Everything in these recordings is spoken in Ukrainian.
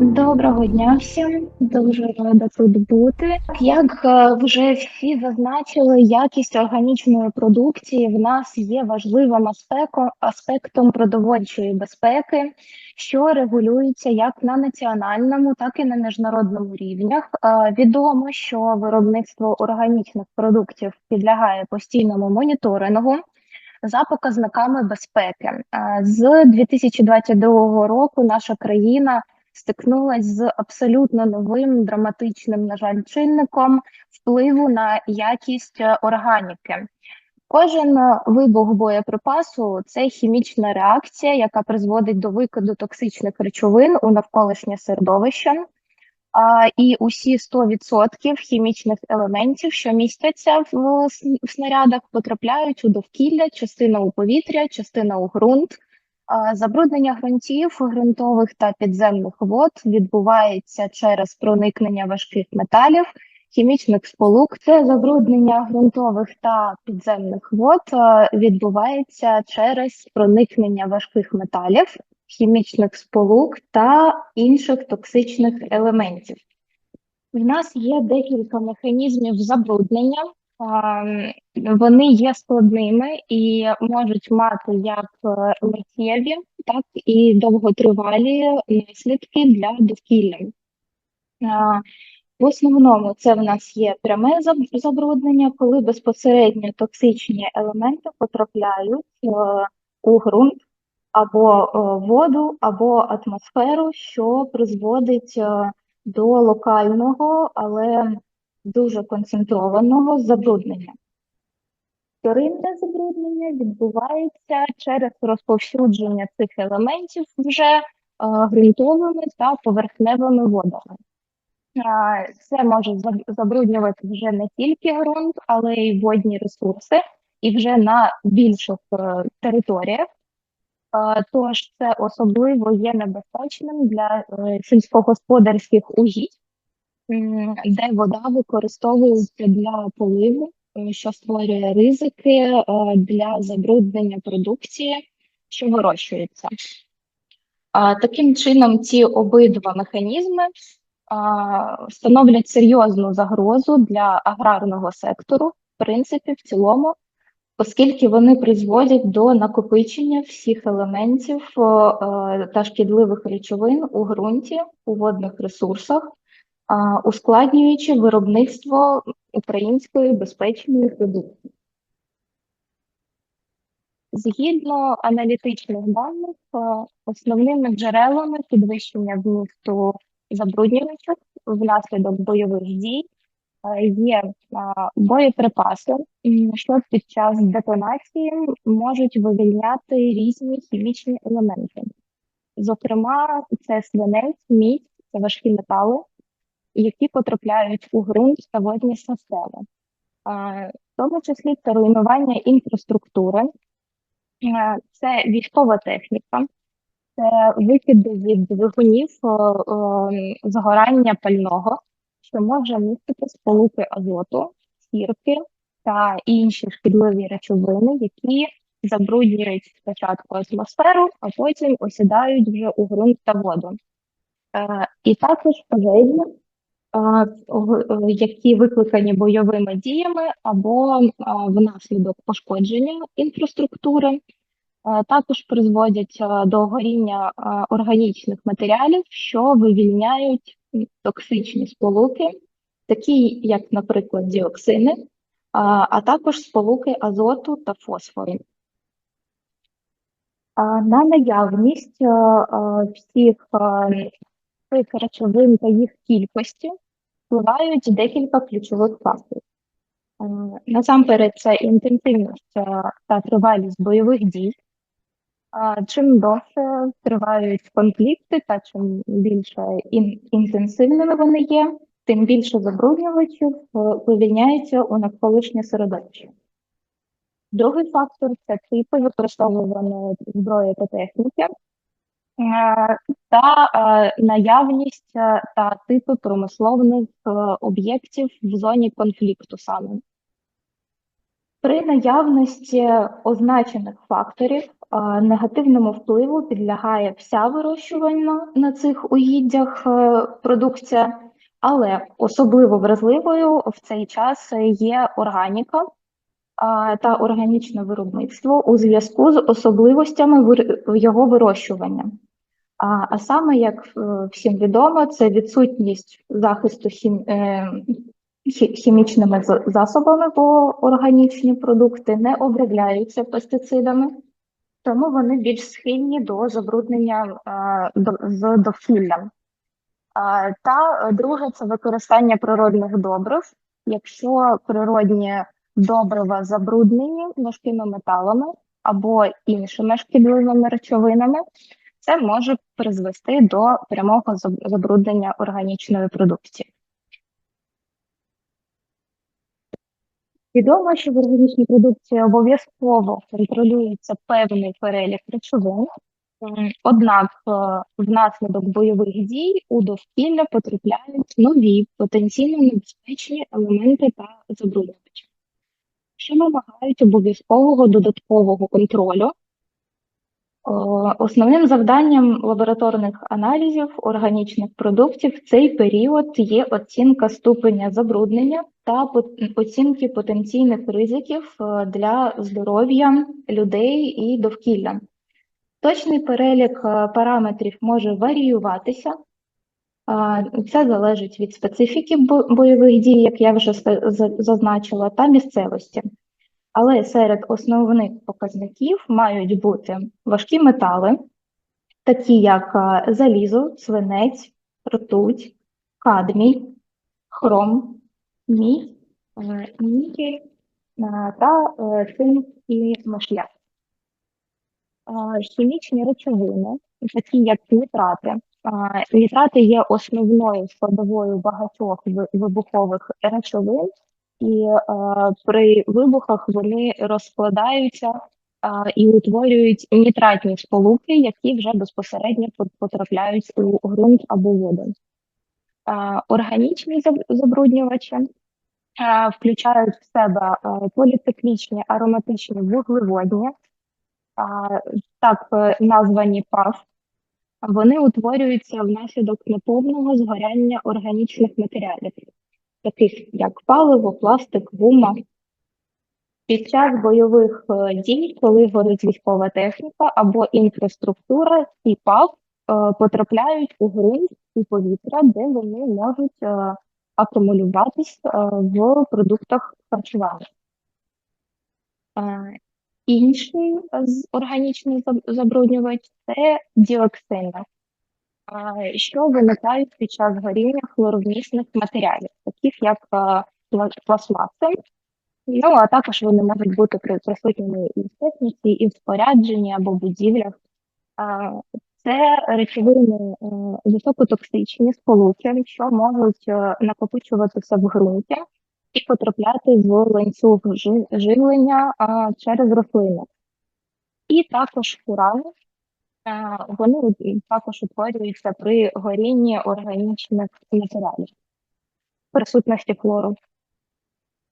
Доброго дня всім, дуже рада тут бути. Як е, вже всі зазначили, якість органічної продукції в нас є важливим аспектом, аспектом продовольчої безпеки, що регулюється як на національному, так і на міжнародному рівнях. Е, Відомо, що виробництво органічних продуктів підлягає постійному моніторингу за показниками безпеки. Е, З 2022 року наша країна стикнулась з абсолютно новим драматичним, на жаль, чинником впливу на якість е, органіки. Кожен е, вибух боєприпасу це хімічна реакція, яка призводить до викиду токсичних речовин у навколишнє середовище. А, і усі 100% хімічних елементів, що містяться в, в снарядах, потрапляють у довкілля, частина у повітря, частина у ґрунт. Забруднення ґрунтів, ґрунтових та підземних вод відбувається через проникнення важких металів, хімічних сполук. Це забруднення ґрунтових та підземних вод відбувається через проникнення важких металів, хімічних сполук та інших токсичних елементів. В нас є декілька механізмів забруднення. Вони є складними і можуть мати як е, миттєві, так і довготривалі наслідки для довкілля. В основному це в нас є пряме забруднення, коли безпосередньо токсичні елементи потрапляють е, у ґрунт або е, воду, або атмосферу, що призводить до локального, але дуже концентрованого забруднення. Вторинне забруднення відбувається через розповсюдження цих елементів вже е, ґрунтовими та поверхневими водами. Це може забруднювати вже не тільки ґрунт, але й водні ресурси, і вже на більших е, територіях. Е, Тож це особливо є небезпечним для е, сільськогосподарських угідь, де вода використовується для поливу, е, що створює ризики е, для забруднення продукції, що вирощується. Таким чином, ці обидва механізми становлять серйозну загрозу для аграрного сектору, в принципі, в цілому, оскільки вони призводять до накопичення всіх елементів е, та шкідливих речовин у ґрунті, у водних ресурсах, ускладнюючи виробництво української безпечної продукції. Згідно аналітичних даних, е, основними джерелами підвищення вмісту забруднювачів внаслідок бойових дій е, є е, боєприпаси, що під час детонації можуть вивільняти різні хімічні елементи. Зокрема, це свинець, мідь, це важкі метали, які потрапляють у ґрунт та водні системи. В тому числі це руйнування інфраструктури, це військова техніка, це викиди від двигунів, згорання пального, що може містити сполуки азоту, сірки та інші шкідливі речовини, які забруднюють спочатку атмосферу, а потім осідають вже у ґрунт та воду. Е, І також пожежі, які викликані бойовими діями або е, внаслідок пошкодження інфраструктури, е, також призводять е, до горіння е, органічних матеріалів, що вивільняють токсичні сполуки, такі як, наприклад, діоксини, а також сполуки азоту та фосфору. На наявність е, е, всіх е, речовин та їх кількості впливають декілька ключових факторів. Е, Насамперед, це інтенсивність е, та тривалість бойових дій. Чим довше тривають конфлікти, та чим більше інтенсивними вони є, тим більше забруднювачів е, вивільняється у навколишнє середовище. Другий фактор це типи використовуваної зброї та техніки та е, наявність е, та типи промислових е, об'єктів в зоні конфлікту саме. При наявності означених факторів негативному впливу підлягає вся вирощувальна на цих угіддях продукція, але особливо вразливою в цей час є органіка та органічне виробництво у зв'язку з особливостями його вирощування. А, а саме, як е, всім відомо, це відсутність захисту хім, е, хімічними засобами, бо органічні продукти не обробляються пестицидами, тому вони більш схильні до забруднення е, з довкіллям. Та друге це використання природних добрив. Якщо природні добрива забруднені важкими металами або іншими шкідливими речовинами, це може призвести до прямого забруднення органічної продукції. Відомо, що в органічній продукції обов'язково контролюється певний перелік речовин, Однак е, внаслідок бойових дій у довкілля потрапляють нові потенційно небезпечні елементи та забруднювачі, що вимагають обов'язкового додаткового контролю. Е, Основним завданням лабораторних аналізів органічних продуктів в цей період є оцінка ступеня забруднення та оцінки потенційних ризиків е, для здоров'я людей і довкілля. Точний перелік е, параметрів може варіюватися. Це залежить від специфіки бойових дій, як я вже зазначила, та місцевості. Але серед основних показників мають бути важкі метали, такі як е, залізо, свинець, ртуть, кадмій, хром, мідь, е, нікель е, та цинк і мишля. Хімічні речовини, такі як нітрати. Нітрати є основною складовою багатьох вибухових речовин, і а, при вибухах вони розкладаються а, і утворюють нітратні сполуки, які вже безпосередньо потрапляють у ґрунт або воду. А, Органічні забруднювачі включають в себе поліциклічні ароматичні вуглеводні, так е, названі ПАВ, вони утворюються внаслідок неповного згоряння органічних матеріалів, таких як паливо, пластик, гума. Під час бойових е, дій, коли горить військова техніка або інфраструктура, ці ПАВ е, потрапляють у ґрунт і повітря, де вони можуть е, акумулюватись в продуктах харчування. Інший органічний заб- забруднювач це діоксини, що виникають під час горіння хлоровмісних матеріалів, таких як пластмаси. Ну, а також вони можуть бути при- присутніми і в техніці, і в спорядженні або будівлях. Це речовини високотоксичні сполуки, що можуть е, накопичуватися в ґрунті і потрапляти в ланцюг живлення через рослини. І також фурани, вони також утворюються при горінні органічних матеріалів, присутності хлору.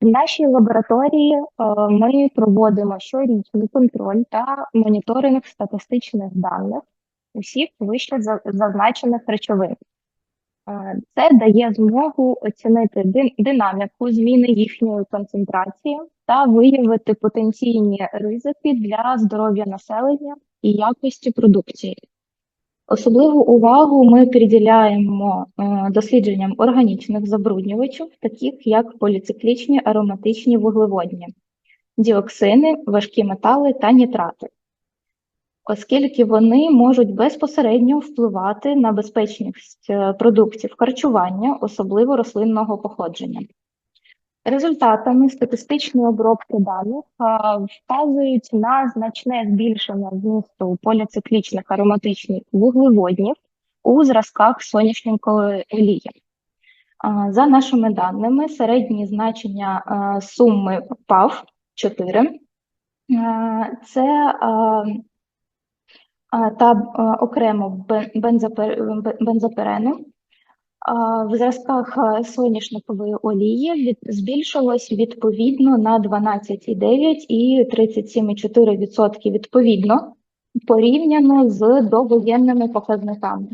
В нашій лабораторії е, ми проводимо щорічний контроль та моніторинг статистичних даних усіх вище зазначених речовин. Е, Це дає змогу оцінити динаміку зміни їхньої концентрації та виявити потенційні ризики для здоров'я населення і якості продукції. Особливу увагу ми приділяємо е, дослідженням органічних забруднювачів, таких як поліциклічні ароматичні вуглеводні, діоксини, важкі метали та нітрати оскільки вони можуть безпосередньо впливати на безпечність е, продуктів харчування, особливо рослинного походження. Результатами статистичної обробки даних вказують на значне збільшення вмісту поліциклічних ароматичних вуглеводнів у зразках соняшникової олії. За нашими даними, середні значення суми ПАВ 4 це та окремо бен- В зразках соняшникової олії збільшилось відповідно на 12,9 і 37,4% відповідно порівняно з довоєнними показниками.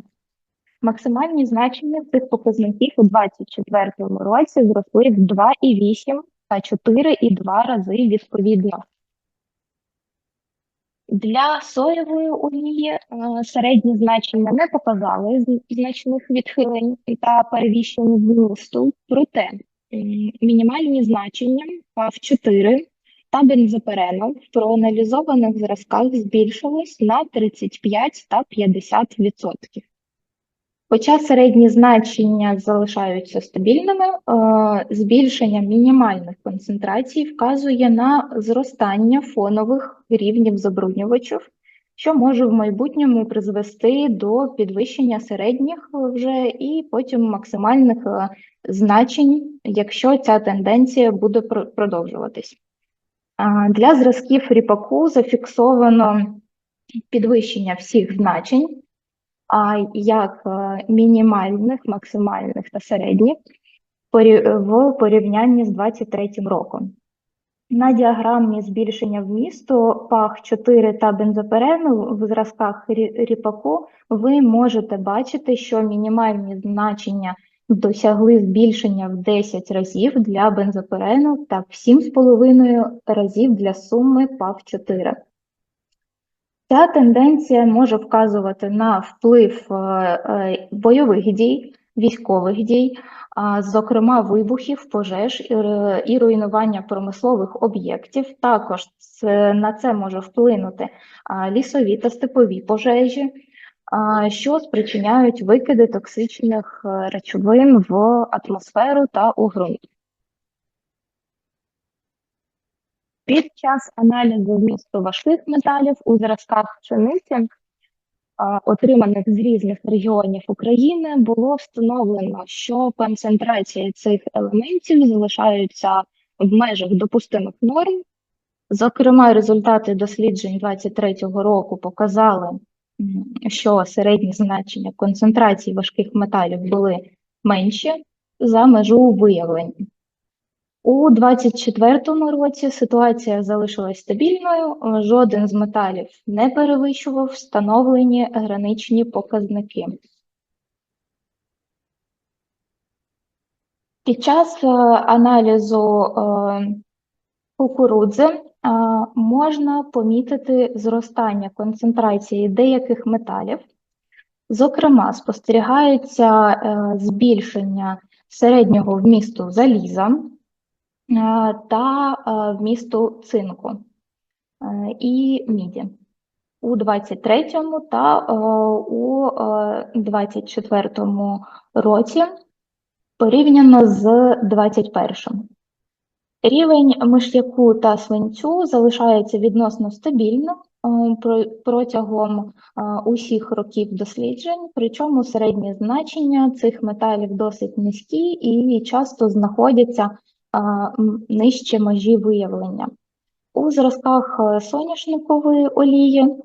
Максимальні значення цих показників у 2024 році зросли в 2,8 та 4,2 рази відповідно. Для соєвої олії е, середні значення не показали значних відхилень та перевіщень вмісту, проте мінімальні значення ПАВ-4 та бензопирену в проаналізованих зразках збільшились на 35 та 50 відсотків. Хоча середні значення залишаються стабільними, е, збільшення мінімальних концентрацій вказує на зростання фонових рівнів забруднювачів, що може в майбутньому призвести до підвищення середніх вже і потім максимальних е, значень, якщо ця тенденція буде продовжуватись. Для зразків ріпаку зафіксовано підвищення всіх значень як е, мінімальних, максимальних та середніх порі- в порівнянні з 23 роком. На діаграмі збільшення вмісту пах 4 та бензопирену в зразках ріпаку ви можете бачити, що мінімальні значення досягли збільшення в 10 разів для бензопирену та в 7,5 разів для суми пах 4. Ця тенденція може вказувати на вплив е, е, бойових дій, військових дій, зокрема вибухів, пожеж і руйнування промислових об'єктів. Також на це може вплинути лісові та степові пожежі, що спричиняють викиди токсичних е, речовин в атмосферу та у ґрунт. Під час аналізу вмісту важких металів у зразках пшениці, отриманих з різних регіонів України, було встановлено, що концентрації цих елементів залишаються в межах допустимих норм. Зокрема, результати досліджень 2023 року показали, що середні значення концентрації важких металів були менші за межу виявлення. У 2024 році ситуація залишилась стабільною, е, жоден з металів не перевищував встановлені граничні показники. Під час е, аналізу е, кукурудзи можна помітити зростання концентрації деяких металів. Зокрема, спостерігається збільшення середнього вмісту заліза та е, вмісту цинку е, і міді у 23-му та е, у 24-му році порівняно з 21-м. Рівень миш'яку та свинцю залишається відносно стабільним е, протягом е, усіх років досліджень, причому середні значення цих металів досить низькі і часто знаходяться е, нижче межі виявлення. У зразках е, соняшникової олії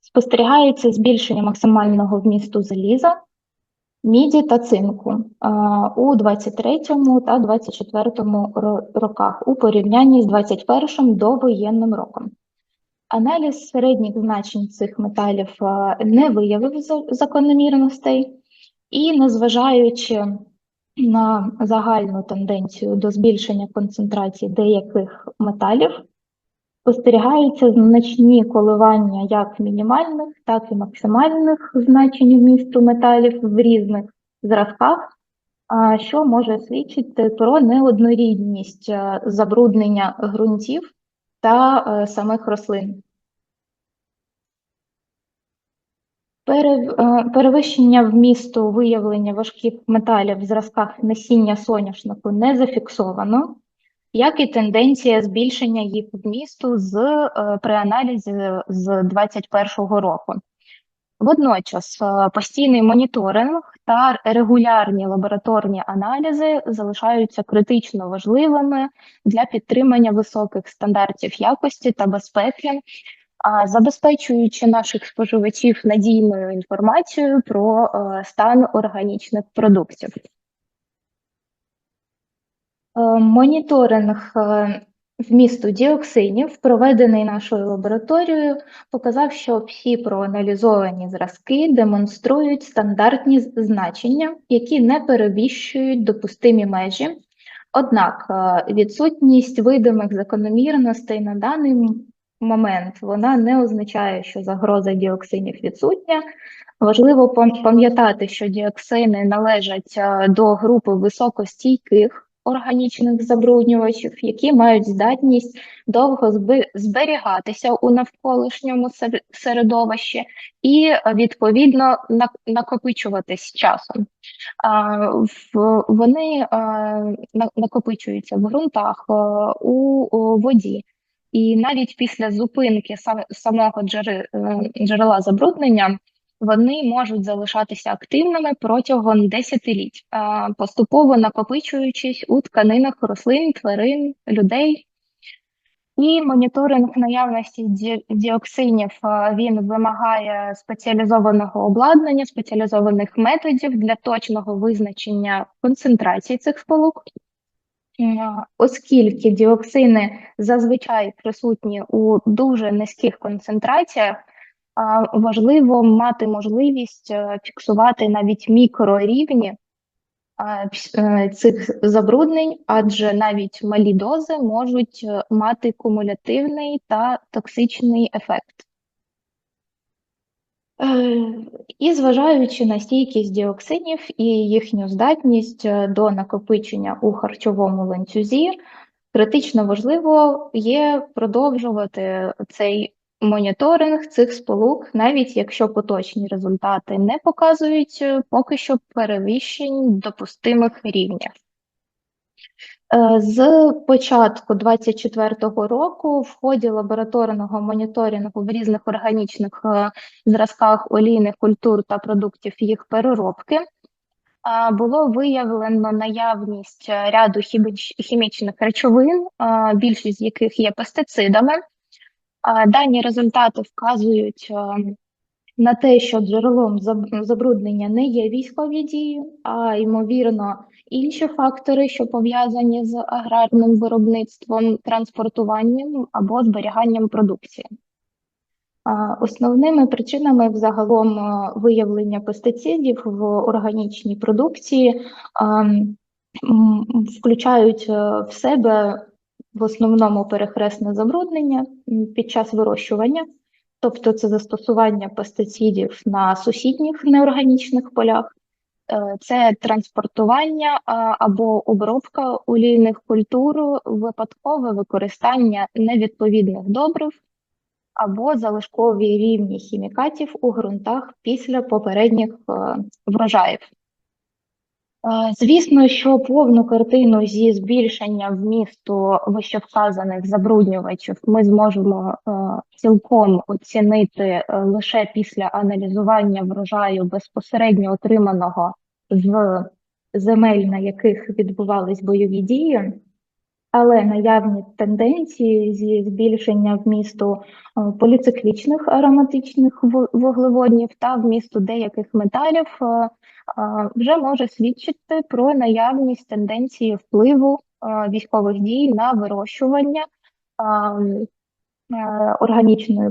спостерігається збільшення максимального вмісту заліза, міді та цинку у 23-му та 24-му роках у порівнянні з 21-м довоєнним роком. Аналіз середніх значень цих металів не виявив за- закономірностей, і незважаючи на загальну тенденцію до збільшення концентрації деяких металів, спостерігаються значні коливання як мінімальних, так і максимальних значень вмісту металів в різних зразках, що може свідчити про неоднорідність е, забруднення ґрунтів та е, самих рослин. Перевищення вмісту виявлення важких металів в зразках насіння соняшнику не зафіксовано, як і тенденція збільшення їх вмісту з е, при аналізі з 2021 року. Водночас е, постійний моніторинг та регулярні лабораторні аналізи залишаються критично важливими для підтримання високих стандартів якості та безпеки, забезпечуючи наших споживачів надійною інформацією про е, стан органічних продуктів. Е, Моніторинг е, вмісту діоксинів, проведений нашою лабораторією, показав, що всі проаналізовані зразки демонструють стандартні значення, які не перевищують допустимі межі. Однак відсутність видимих закономірностей на даний момент вона не означає, що загроза діоксинів відсутня. Важливо пам- пам'ятати, що діоксини належать е, до групи високостійких органічних забруднювачів, які мають здатність довго зберігатися у навколишньому сер- середовищі і е, відповідно нак- накопичуватись часом. Вони е, на- накопичуються в ґрунтах, у воді. І навіть після зупинки самого е, джерела забруднення вони можуть залишатися активними протягом десятиліть, е, поступово накопичуючись у тканинах рослин, тварин, людей. І моніторинг наявності діоксинів е, він вимагає спеціалізованого обладнання, спеціалізованих методів для точного визначення концентрації цих сполук. Оскільки діоксини зазвичай присутні у дуже низьких концентраціях, важливо мати можливість е, фіксувати навіть мікрорівні е, цих забруднень, адже навіть малі дози можуть е, мати кумулятивний та токсичний ефект. І зважаючи на стійкість діоксинів і їхню здатність е, до накопичення у харчовому ланцюзі, критично важливо є продовжувати цей моніторинг цих сполук, навіть якщо поточні результати не показують е, поки що перевищень допустимих рівнів. Е, З початку 2024 року в ході лабораторного моніторингу в різних органічних е, зразках олійних культур та продуктів їх переробки було виявлено наявність е, ряду хімічних речовин, більшість з яких є пестицидами. Дані результати вказують е, на те, що джерелом забруднення не є військові дії, а ймовірно інші фактори, що пов'язані з аграрним виробництвом, транспортуванням або зберіганням продукції. Основними причинами взагалом е, виявлення пестицидів в органічній продукції включають е, в себе в основному перехресне забруднення під час вирощування, тобто це застосування пестицидів на сусідніх неорганічних полях, це транспортування або обробка олійних культур, випадкове використання невідповідних добрив або залишкові рівні хімікатів у ґрунтах після попередніх е, врожаїв. Е, Звісно, що повну картину зі збільшення вмісту вищевказаних забруднювачів ми зможемо е, цілком оцінити е, лише після аналізування врожаю безпосередньо отриманого з земель, на яких відбувались бойові дії. Але наявні тенденції зі збільшення вмісту е, поліциклічних ароматичних вуглеводнів та вмісту деяких металів е, е, вже може свідчити про наявність тенденції впливу військових дій на вирощування органічної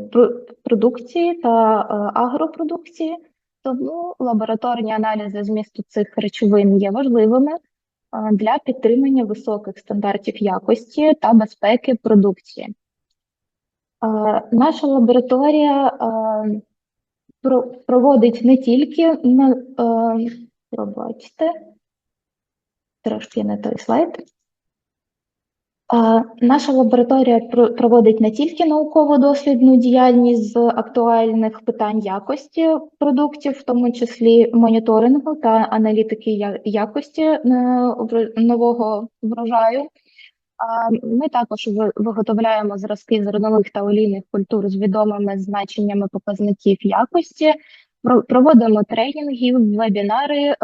продукції та агропродукції. Тому лабораторні аналізи змісту цих речовин є важливими для підтримання високих стандартів якості та безпеки продукції. Е, Наша лабораторія е, про- проводить не тільки е, пробачте, трошки не той слайд. Наша лабораторія про- проводить не тільки науково-дослідну діяльність з актуальних питань якості продуктів, в тому числі моніторингу та аналітики якості е, нового врожаю. Ми також виготовляємо зразки зернових та олійних культур з відомими значеннями показників якості. Про- Проводимо тренінги, вебінари е,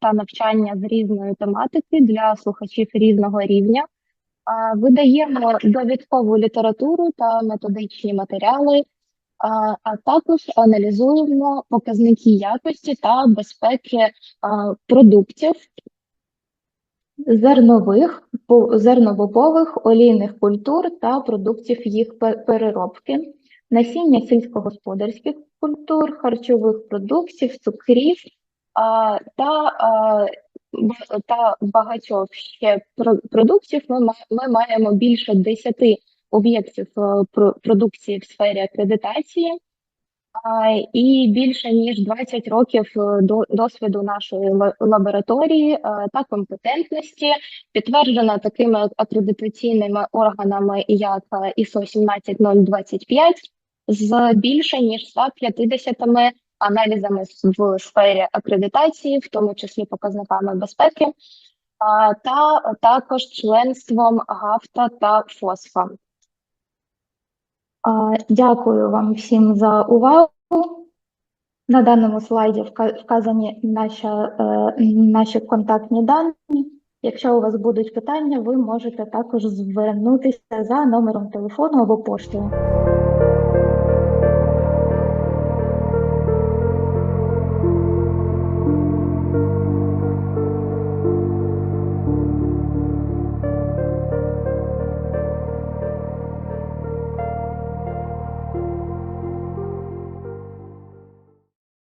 та навчання з різної тематики для слухачів різного рівня. Видаємо довідкову літературу та методичні матеріали, а, також аналізуємо показники якості та безпеки продуктів. зернових, зернобобових, олійних культур та продуктів їх переробки, насіння сільськогосподарських культур, харчових продуктів, цукрів та, та багатьох ще про- продуктів. Ми, ми маємо більше 10 об'єктів е, про- продукції в сфері акредитації. І більше ніж 20 років е, до- досвіду нашої лабораторії е, та компетентності підтверджена такими акредитаційними органами, як ISO 17025, з більше ніж 150 аналізами в сфері акредитації, в тому числі показниками безпеки, та також членством ГАФТА та ФОСФА. Дякую вам всім за увагу. На даному слайді вказані наші, е, наші контактні дані. Якщо у вас будуть питання, ви можете також звернутися за номером телефону або поштою.